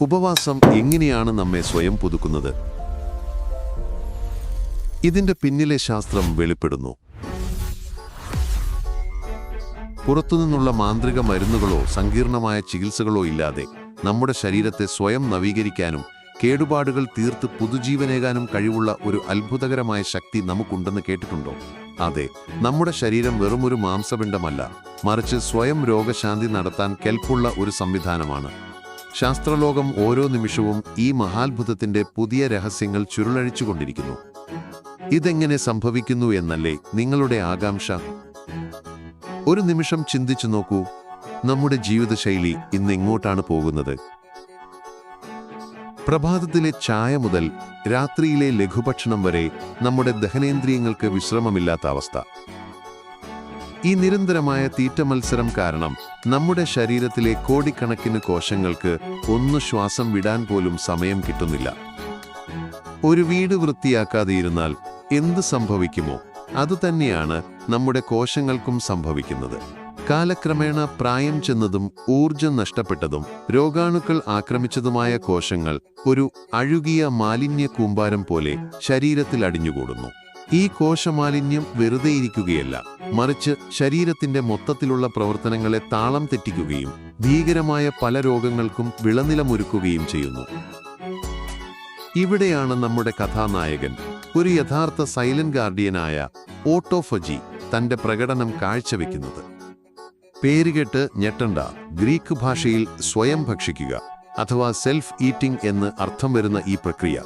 ഉപവാസം എങ്ങനെയാണ് നമ്മെ സ്വയം പുതുക്കുന്നത്? ഇതിന്റെ പിന്നിലെ ശാസ്ത്രം വെളിപ്പെടുന്നു. പുറത്തുനിന്നുള്ള മാന്ത്രിക മരുന്നുകളോ സങ്കീർണമായ ചികിത്സകളോ ഇല്ലാതെ നമ്മുടെ ശരീരത്തെ സ്വയം നവീകരിക്കാനും കേടുപാടുകൾ തീർത്ത് പുതുജീവനേകാനും കഴിവുള്ള ഒരു അത്ഭുതകരമായ ശക്തി നമുക്കുണ്ടെന്ന് കേട്ടിട്ടുണ്ടോ? അതെ നമ്മുടെ ശരീരം വെറുമൊരു മാംസപിണ്ഡമല്ല മറിച്ച് സ്വയം രോഗശാന്തി നടത്താൻ കെൽപ്പുള്ള ഒരു സംവിധാനമാണ്. ശാസ്ത്രലോകം ഓരോ നിമിഷവും ഈ മഹാത്ഭുതത്തിന്റെ പുതിയ രഹസ്യങ്ങൾ ചുരുളഴിച്ചുകൊണ്ടിരിക്കുന്നു. ഇതെങ്ങനെ സംഭവിക്കുന്നു എന്നല്ലേ നിങ്ങളുടെ ആകാംക്ഷ. ഒരു നിമിഷം ചിന്തിച്ചു നോക്കൂ. നമ്മുടെ ജീവിതശൈലി ഇന്ന് എങ്ങോട്ടാണ് പോകുന്നത്? പ്രഭാതത്തിലെ ചായ മുതൽ രാത്രിയിലെ ലഘുഭക്ഷണം വരെ നമ്മുടെ ദഹനേന്ദ്രിയങ്ങൾക്ക് വിശ്രമമില്ലാത്ത അവസ്ഥ. ഈ നിരന്തരമായ തീറ്റ മത്സരം കാരണം നമ്മുടെ ശരീരത്തിലെ കോടിക്കണക്കിന് കോശങ്ങൾക്ക് ഒന്ന് ശ്വാസം വിടാൻ പോലും സമയം കിട്ടുന്നില്ല. ഒരു വീട് വൃത്തിയാക്കാതെ ഇരുന്നാൽ എന്ത് സംഭവിക്കുമോ അതുതന്നെയാണ് നമ്മുടെ കോശങ്ങൾക്കും സംഭവിക്കുന്നത്. കാലക്രമേണ പ്രായം ചെന്നതും ഊർജം നഷ്ടപ്പെട്ടതും രോഗാണുക്കൾ ആക്രമിച്ചതുമായ കോശങ്ങൾ ഒരു അഴുകിയ മാലിന്യ കൂമ്പാരം പോലെ ശരീരത്തിൽ അടിഞ്ഞുകൂടുന്നു. ഈ കോശമാലിന്യം വെറുതെയിരിക്കുകയല്ല മറിച്ച് ശരീരത്തിന്റെ മൊത്തത്തിലുള്ള പ്രവർത്തനങ്ങളെ താളം തെറ്റിക്കുകയും ഭീകരമായ പല രോഗങ്ങൾക്കും വിളനിലമൊരുക്കുകയും ചെയ്യുന്നു. ഇവിടെയാണ് നമ്മുടെ കഥാനായകൻ. ഒരു യഥാർത്ഥ സൈലന്റ് ഗാർഡിയനായ ഓട്ടോഫജി തന്റെ പ്രകടനം കാഴ്ചവെക്കുന്നത്. പേരുകെട്ട് ഞെട്ടണ്ട ഗ്രീക്ക് ഭാഷയിൽ സ്വയം ഭക്ഷിക്കുക അഥവാ സെൽഫ് ഈറ്റിംഗ് എന്ന് അർത്ഥം വരുന്ന ഈ പ്രക്രിയ.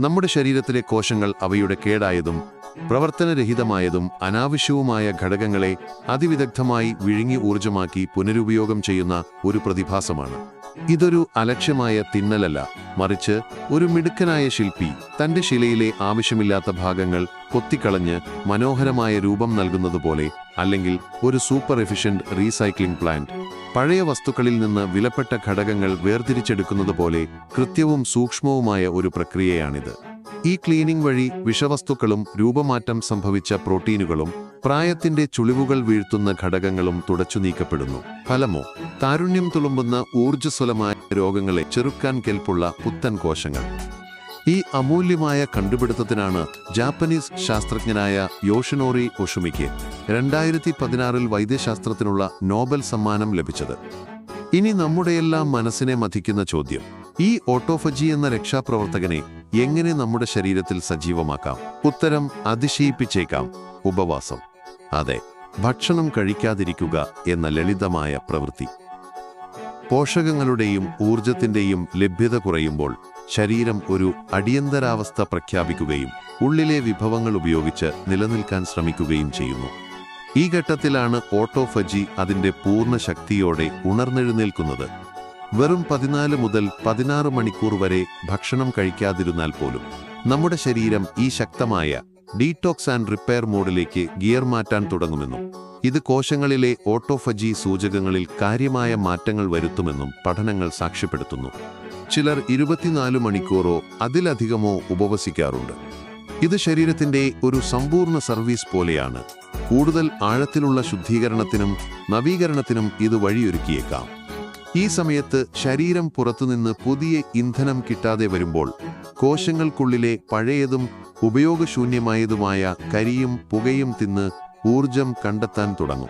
നമ്മുടെ ശരീരത്തിലെ കോശങ്ങൾ അവയുടെ കേടായതും പ്രവർത്തനരഹിതമായതും അനാവശ്യവുമായ ഘടകങ്ങളെ അതിവിദഗ്ധമായി വിഴുങ്ങി ഊർജമാക്കി പുനരുപയോഗം ചെയ്യുന്ന ഒരു പ്രതിഭാസമാണ്. ഇതൊരു അലക്ഷ്യമായ തിന്നലല്ല. മറിച്ച് ഒരു മിടുക്കനായ ശില്പി തന്റെ ശിലയിലെ ആവശ്യമില്ലാത്ത ഭാഗങ്ങൾ കൊത്തിക്കളഞ്ഞ് മനോഹരമായ രൂപം നൽകുന്നതുപോലെ അല്ലെങ്കിൽ ഒരു സൂപ്പർ എഫിഷ്യന്റ് റീസൈക്ലിംഗ് പ്ലാന്റ് പഴയ വസ്തുക്കളിൽ നിന്ന് വിലപ്പെട്ട ഘടകങ്ങൾ വേർതിരിച്ചെടുക്കുന്നത് പോലെ കൃത്യവും സൂക്ഷ്മവുമായ ഒരു പ്രക്രിയയാണിത്. ഈ ക്ലീനിംഗ് വഴി വിഷവസ്തുക്കളും രൂപമാറ്റം സംഭവിച്ച പ്രോട്ടീനുകളും പ്രായത്തിന്റെ ചുളിവുകൾ വീഴ്ത്തുന്ന ഘടകങ്ങളും തുടച്ചു നീക്കപ്പെടുന്നു. ഫലമോ? താരുണ്യം തുളുമ്പുന്ന ഊർജസ്വലമായ രോഗങ്ങളെ ചെറുക്കാൻ കെൽപ്പുള്ള പുത്തൻ കോശങ്ങൾ. ഈ അമൂല്യമായ കണ്ടുപിടുത്തത്തിനാണ് ജാപ്പനീസ് ശാസ്ത്രജ്ഞനായ യോഷിനോറി ഒഷുമിക്ക് രണ്ടായിരത്തി പതിനാറിൽ വൈദ്യശാസ്ത്രത്തിനുള്ള നോബൽ സമ്മാനം ലഭിച്ചത്. ഇനി നമ്മുടെയെല്ലാം മനസ്സിനെ മഥിക്കുന്ന ചോദ്യം. ഈ ഓട്ടോഫജി എന്ന രക്ഷാപ്രവർത്തകനെ എങ്ങനെ നമ്മുടെ ശരീരത്തിൽ സജീവമാക്കാം? ഉത്തരം അതിശയിപ്പിച്ചേക്കാം. ഉപവാസം. അതെ ഭക്ഷണം കഴിക്കാതിരിക്കുക എന്ന ലളിതമായ പ്രവൃത്തി. പോഷകങ്ങളുടെയും ഊർജത്തിന്റെയും ലഭ്യത കുറയുമ്പോൾ ശരീരം ഒരു അടിയന്തരാവസ്ഥ പ്രഖ്യാപിക്കുകയും ഉള്ളിലെ വിഭവങ്ങൾ ഉപയോഗിച്ച് നിലനിൽക്കാൻ ശ്രമിക്കുകയും ചെയ്യുന്നു. ഈ ഘട്ടത്തിലാണ് ഓട്ടോഫജി അതിന്റെ പൂർണ ശക്തിയോടെ ഉണർന്നെഴുന്നേൽക്കുന്നത്. വെറും പതിനാല് മുതൽ പതിനാറ് മണിക്കൂർ വരെ ഭക്ഷണം കഴിക്കാതിരുന്നാൽ പോലും നമ്മുടെ ശരീരം ഈ ശക്തമായ ഡീടോക്സ് ആൻഡ് റിപ്പയർ മോഡിലേക്ക് ഗിയർ മാറ്റാൻ തുടങ്ങുമെന്നും ഇത് കോശങ്ങളിലെ ഓട്ടോഫജി സൂചകങ്ങളിൽ കാര്യമായ മാറ്റങ്ങൾ വരുത്തുമെന്നും പഠനങ്ങൾ സാക്ഷ്യപ്പെടുത്തുന്നു. ചിലർ ഇരുപത്തിനാല് മണിക്കൂറോ അതിലധികമോ ഉപവസിക്കാറുണ്ട്. ഇത് ശരീരത്തിന്റെ ഒരു സമ്പൂർണ സർവീസ് പോലെയാണ്. കൂടുതൽ ആഴത്തിലുള്ള ശുദ്ധീകരണത്തിനും നവീകരണത്തിനും ഇത് വഴിയൊരുക്കിയേക്കാം. ഈ സമയത്ത് ശരീരം പുറത്തുനിന്ന് പുതിയ ഇന്ധനം കിട്ടാതെ വരുമ്പോൾ കോശങ്ങൾക്കുള്ളിലെ പഴയതും ഉപയോഗശൂന്യമായതുമായ കരിയും പുകയും തിന്ന് ഊർജം കണ്ടെത്താൻ തുടങ്ങും.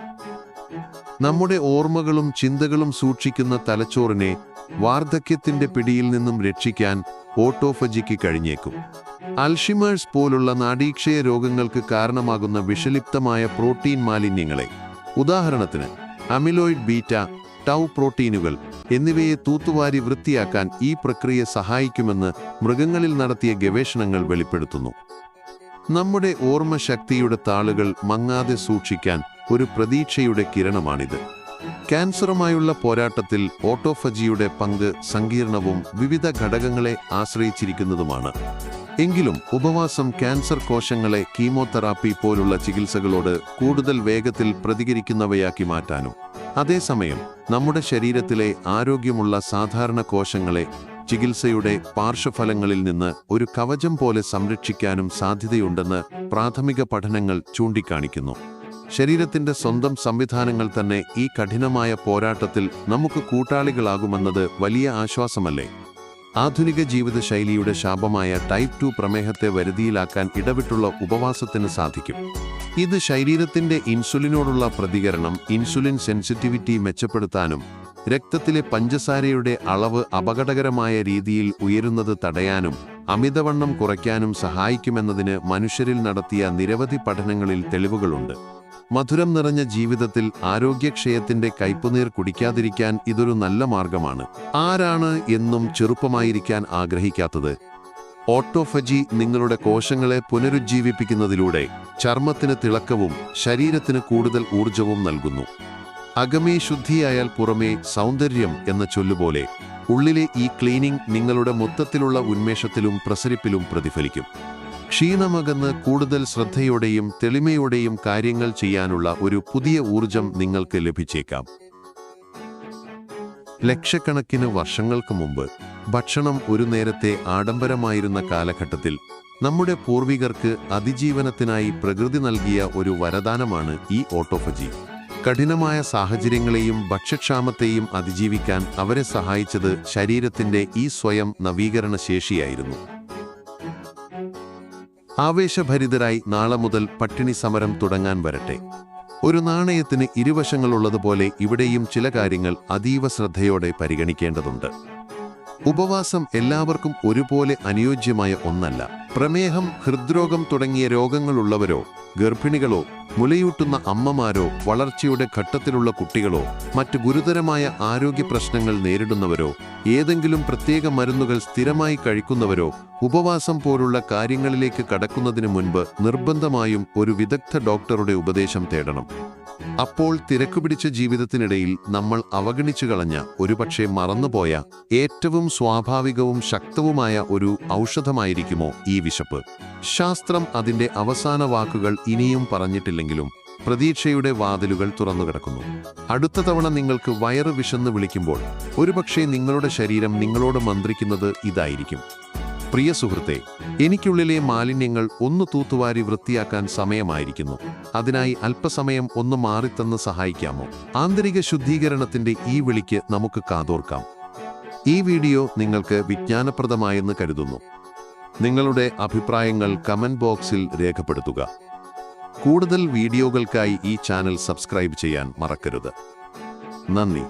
നമ്മുടെ ഓർമ്മകളും ചിന്തകളും സൂക്ഷിക്കുന്ന തലച്ചോറിനെ വാർദ്ധക്യത്തിന്റെ പിടിയിൽ നിന്നും രക്ഷിക്കാൻ ഓട്ടോഫജിക്ക് കഴിഞ്ഞേക്കും. അൽഷിമേഴ്സ് പോലുള്ള നാഡീക്ഷയ രോഗങ്ങൾക്ക് കാരണമാകുന്ന വിഷലിപ്തമായ പ്രോട്ടീൻ മാലിന്യങ്ങളെ. ഉദാഹരണത്തിന് അമിലോയിഡ് ബീറ്റ ടൗ പ്രോട്ടീനുകൾ എന്നിവയെ തൂത്തുവാരി വൃത്തിയാക്കാൻ ഈ പ്രക്രിയ സഹായിക്കുമെന്ന് മൃഗങ്ങളിൽ നടത്തിയ ഗവേഷണങ്ങൾ വെളിപ്പെടുത്തുന്നു. നമ്മുടെ ഓർമ്മശക്തിയുടെ താളുകൾ മങ്ങാതെ സൂക്ഷിക്കാൻ ഒരു പ്രതീക്ഷയുടെ കിരണമാണിത്. ക്യാൻസറുമായുള്ള പോരാട്ടത്തിൽ ഓട്ടോഫജിയുടെ പങ്ക് സങ്കീർണവും വിവിധ ഘടകങ്ങളെ ആശ്രയിച്ചിരിക്കുന്നതുമാണ്. എങ്കിലും ഉപവാസം ക്യാൻസർ കോശങ്ങളെ കീമോതെറാപ്പി പോലുള്ള ചികിത്സകളോട് കൂടുതൽ വേഗത്തിൽ പ്രതികരിക്കുന്നവയാക്കി മാറ്റാനും അതേസമയം നമ്മുടെ ശരീരത്തിലെ ആരോഗ്യമുള്ള സാധാരണ കോശങ്ങളെ ചികിത്സയുടെ പാർശ്വഫലങ്ങളിൽ നിന്ന് ഒരു കവചം പോലെ സംരക്ഷിക്കാനും സാധ്യതയുണ്ടെന്ന് പ്രാഥമിക പഠനങ്ങൾ ചൂണ്ടിക്കാണിക്കുന്നു. ശരീരത്തിന്റെ സ്വന്തം സംവിധാനങ്ങൾ തന്നെ ഈ കഠിനമായ പോരാട്ടത്തിൽ നമുക്ക് കൂട്ടാളികളാകുമെന്നത് വലിയ ആശ്വാസമല്ലേ? ആധുനിക ജീവിതശൈലിയുടെ ശാപമായ ടൈപ്പ് ടു പ്രമേഹത്തെ വരുതിയിലാക്കാൻ ഇടവിട്ടുള്ള ഉപവാസത്തിന് സാധിക്കും. ഇത് ശരീരത്തിന്റെ ഇൻസുലിനോടുള്ള പ്രതികരണം ഇൻസുലിൻ സെൻസിറ്റിവിറ്റി മെച്ചപ്പെടുത്താനും രക്തത്തിലെ പഞ്ചസാരയുടെ അളവ് അപകടകരമായ രീതിയിൽ ഉയരുന്നത് തടയാനും അമിതവണ്ണം കുറയ്ക്കാനും സഹായിക്കുമെന്നതിന് മനുഷ്യരിൽ നടത്തിയ നിരവധി പഠനങ്ങളിൽ തെളിവുകളുണ്ട്. മധുരം നിറഞ്ഞ ജീവിതത്തിൽ ആരോഗ്യക്ഷയത്തിന്റെ കയ്പുനീർ കുടിക്കാതിരിക്കാൻ ഇതൊരു നല്ല മാർഗമാണ്. ആരാണ് എന്നും ചെറുപ്പമായിരിക്കാൻ ആഗ്രഹിക്കാത്തത്. ഓട്ടോഫജി നിങ്ങളുടെ കോശങ്ങളെ പുനരുജ്ജീവിപ്പിക്കുന്നതിലൂടെ ചർമ്മത്തിന് തിളക്കവും ശരീരത്തിന് കൂടുതൽ ഊർജവും നൽകുന്നു. അകമേ ശുദ്ധിയായാൽ പുറമേ സൗന്ദര്യം എന്ന ചൊല്ലുപോലെ ഉള്ളിലെ ഈ ക്ലീനിംഗ് നിങ്ങളുടെ മൊത്തത്തിലുള്ള ഉന്മേഷത്തിലും പ്രസരിപ്പിലും പ്രതിഫലിക്കും. ക്ഷീണമകന്ന് കൂടുതൽ ശ്രദ്ധയോടെയും തെളിമയോടെയും കാര്യങ്ങൾ ചെയ്യാനുള്ള ഒരു പുതിയ ഊർജം നിങ്ങൾക്ക് ലഭിച്ചേക്കാം. ലക്ഷക്കണക്കിന് വർഷങ്ങൾക്ക് മുമ്പ് ഭക്ഷണം ഒരു നേരത്തെ ആഡംബരമായിരുന്ന കാലഘട്ടത്തിൽ നമ്മുടെ പൂർവികർക്ക് അതിജീവനത്തിനായി പ്രകൃതി നൽകിയ ഒരു വരദാനമാണ് ഈ ഓട്ടോഫജി. കഠിനമായ സാഹചര്യങ്ങളെയും ഭക്ഷ്യക്ഷാമത്തെയും അതിജീവിക്കാൻ അവരെ സഹായിച്ചത് ശരീരത്തിന്റെ ഈ സ്വയം നവീകരണ ശേഷിയായിരുന്നു ആവേശഭരിതരായി നാളെ മുതൽ പട്ടിണി സമരം തുടങ്ങാൻ വരട്ടെ. ഒരു നാണയത്തിന് ഇരുവശങ്ങളുള്ളതുപോലെ ഇവിടെയും ചില കാര്യങ്ങൾ അതീവ ശ്രദ്ധയോടെ പരിഗണിക്കേണ്ടതുണ്ട്. ഉപവാസം എല്ലാവർക്കും ഒരുപോലെ അനുയോജ്യമായ ഒന്നല്ല. പ്രമേഹം ഹൃദ്രോഗം തുടങ്ങിയ രോഗങ്ങളുള്ളവരോ ഗർഭിണികളോ മുലയൂട്ടുന്ന അമ്മമാരോ വളർച്ചയുടെ ഘട്ടത്തിലുള്ള കുട്ടികളോ മറ്റ് ഗുരുതരമായ ആരോഗ്യ പ്രശ്നങ്ങൾ നേരിടുന്നവരോ ഏതെങ്കിലും പ്രത്യേക മരുന്നുകൾ സ്ഥിരമായി കഴിക്കുന്നവരോ ഉപവാസം പോലുള്ള കാര്യങ്ങളിലേക്ക് കടക്കുന്നതിന് മുൻപ് നിർബന്ധമായും ഒരു വിദഗ്ധ ഡോക്ടറുടെ ഉപദേശം തേടണം. അപ്പോൾ തിരക്കുപിടിച്ച ജീവിതത്തിനിടയിൽ നമ്മൾ അവഗണിച്ചു കളഞ്ഞ ഒരുപക്ഷെ മറന്നുപോയ ഏറ്റവും സ്വാഭാവികവും ശക്തവുമായ ഒരു ഔഷധമായിരിക്കുമോ ഈ വിശപ്പ്? ശാസ്ത്രം അതിന്റെ അവസാന വാക്കുകൾ ഇനിയും പറഞ്ഞിട്ടില്ലെങ്കിലും പ്രതീക്ഷയുടെ വാതിലുകൾ തുറന്നുകിടക്കുന്നു. അടുത്ത തവണ നിങ്ങൾക്ക് വയറ് വിശന്ന് വിളിക്കുമ്പോൾ ഒരുപക്ഷെ നിങ്ങളുടെ ശരീരം നിങ്ങളോട് മന്ത്രിക്കുന്നത് ഇതായിരിക്കും. പ്രിയ സുഹൃത്തെ എനിക്കുള്ളിലെ മാലിന്യങ്ങൾ ഒന്ന് തൂത്തുവാരി വൃത്തിയാക്കാൻ സമയമായിരിക്കുന്നു. അതിനായി അല്പസമയം ഒന്ന് മാറിത്തന്ന് സഹായിക്കാമോ? ആന്തരിക ശുദ്ധീകരണത്തിന്റെ ഈ വിളിക്ക് നമുക്ക് കാതോർക്കാം. ഈ വീഡിയോ നിങ്ങൾക്ക് വിജ്ഞാനപ്രദമായെന്ന് കരുതുന്നു. നിങ്ങളുടെ അഭിപ്രായങ്ങൾ കമന്റ് ബോക്സിൽ രേഖപ്പെടുത്തുക. കൂടുതൽ വീഡിയോകൾക്കായി ഈ ചാനൽ സബ്സ്ക്രൈബ് ചെയ്യാൻ മറക്കരുത്. നന്ദി.